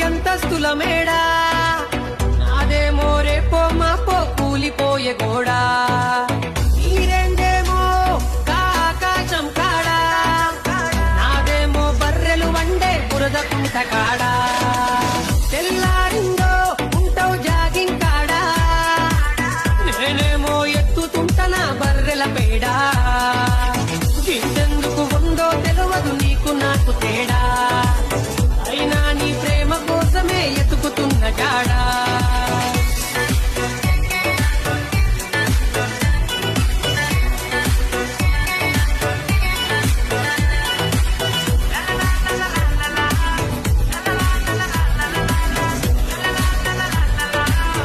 అంతస్తుల మేడా నాదేమో రేపో మాపో కూలిపోయే గోడా? మీరెండేమో కాకాశం కాడా? నాదేమో బర్రెలు వండే బురద కుంట కాడా? తెల్లారిందో ఉంటావు జాగింగ్ కాడా? నేనేమో ఎత్తుతుంటన బర్రెల పేడా? గిందెందుకు ఉందో తెలియదు నీకు నాకు తేడా?